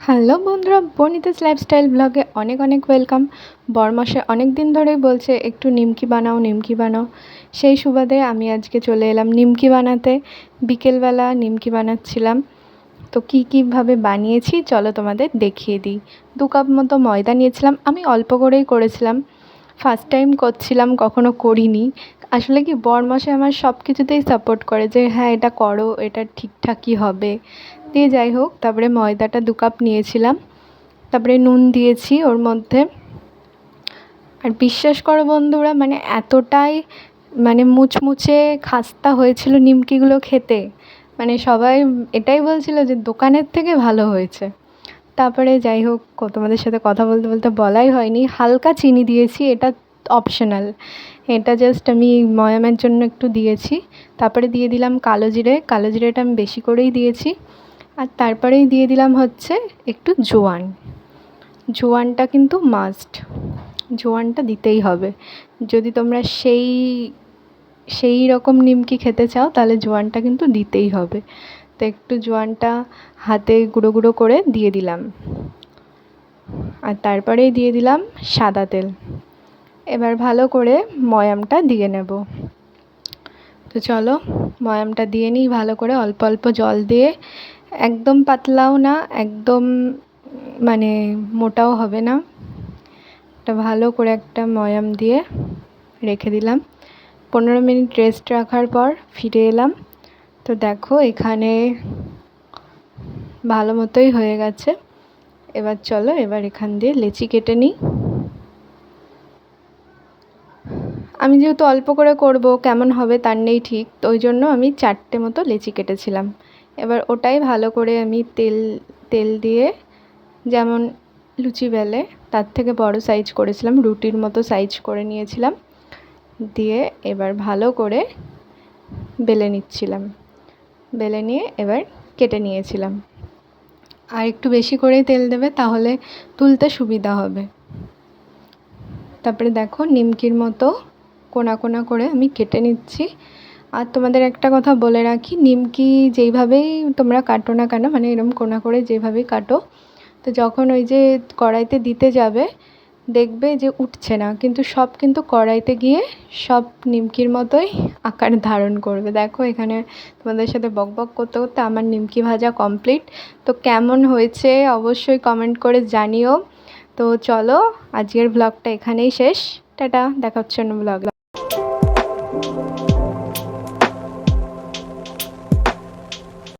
Hello বন্ধুরা, বনিতাস lifestyle ব্লগে অনেক অনেক ওয়েলকাম বরমাসে অনেক দিন ধরেই বলছে, একটু নিমকি বানাও নিমকি বানাও। সেই সুবাদে আমি আজকে চলে এলাম নিমকি বানাতে। বিকেলবেলা নিমকি বানাচ্ছিলাম। তো কী কীভাবে বানিয়েছি, চলো তোমাদের দেখিয়ে দিই। দু কাপ মতো ময়দা নিয়েছিলাম, আমি অল্প করেই করেছিলাম। ফার্স্ট টাইম করছিলাম, কখনো করিনি। আসলে কি, বরমাসে আমার সব কিছুতেই সাপোর্ট করে যে হ্যাঁ এটা করো, এটা ঠিকঠাকই হবে। দিয়ে যাই হোক, তারপরে ময়দাটা দু কাপ নিয়েছিলাম। তারপরে নুন দিয়েছি ওর মধ্যে। আর বিশ্বাস করো বন্ধুরা মানে এতটাই মানে মুচমুচে খাস্তা হয়েছিল নিমকিগুলো খেতে। মানে সবাই এটাই বলছিল যে দোকানের থেকে ভালো হয়েছে। তারপরে যাই হোক, তোমাদের সাথে কথা বলতে বলতে বলাই হয়নি। হালকা চিনি দিয়েছি, এটা অপশনাল এটা জাস্ট আমি ময়ামের জন্য একটু দিয়েছি। তারপরে দিয়ে দিলাম কালো জিরে। কালো জিরেটা আমি বেশি করেই দিয়েছি। আর তারপরেই দিয়ে দিলাম হচ্ছে একটু জোয়ান। জোয়ানটা কিন্তু মাস্ট জোয়ানটা দিতেই হবে। যদি তোমরা সেই সেই রকম নিমকি খেতে চাও, তাহলে জোয়ানটা কিন্তু দিতেই হবে। তো একটু জোয়ানটা হাতে গুঁড়ো গুঁড়ো করে দিয়ে দিলাম। আর তারপরেই দিয়ে দিলাম সাদা তেল। এবার ভালো করে ময়ামটা দিয়ে নেব। তো চলো, ময়ামটা দিয়ে নিই, ভালো করে অল্প অল্প জল দিয়ে একদম পাতলাও না, একদম মানে মোটাও হবে না। একটা ভালো করে একটা ময়াম দিয়ে রেখে দিলাম। পনেরো মিনিট রেস্ট রাখার পর ফিরে এলাম। তো দেখো, এখানে ভালো মতোই হয়ে গেছে। এবার চলো, এবার এখান দিয়ে লেচি কেটে নিই। আমি যেহেতু অল্প করে করব, কেমন হবে তার নেই ঠিক, তো ওই জন্য আমি চারটে মতো লেচি কেটেছিলাম। এবার ওটাই ভালো করে আমি তেল তেল দিয়ে যেমন লুচি বেলে, তার থেকে বড় সাইজ করেছিলাম, রুটির মতো সাইজ করে নিয়েছিলাম। দিয়ে এবার ভালো করে বেলে নিচ্ছিলাম। বেলে নিয়ে এবার কেটে নিয়েছিলাম। আর একটু বেশি করেই তেল দেবে, তাহলে তুলতে সুবিধা হবে। তারপরে দেখো, নিমকির মতো কোনা কোনা করে আমি কেটে নিচ্ছি। আর তোমাদের একটা কথা বলে রাখি, নিমকি যেইভাবেই তোমরা কাটো না কেন মানে এরম কোনা করে যেভাবেই কাটো, তো যখন ওই যে কড়াইতে দিতে যাবে, দেখবে যে উঠছে না। কিন্তু সব কিন্তু কড়াইতে গিয়ে সব নিমকির মতোই আকার ধারণ করবে। দেখো এখানে তোমাদের সাথে বক বক করতে করতে আমার নিমকি ভাজা কমপ্লিট তো কেমন হয়েছে অবশ্যই কমেন্ট করে জানিও। তো চলো, আজকের ব্লগটা এখানেই শেষ। টাটা, দেখা হচ্ছে অন্য ব্লগ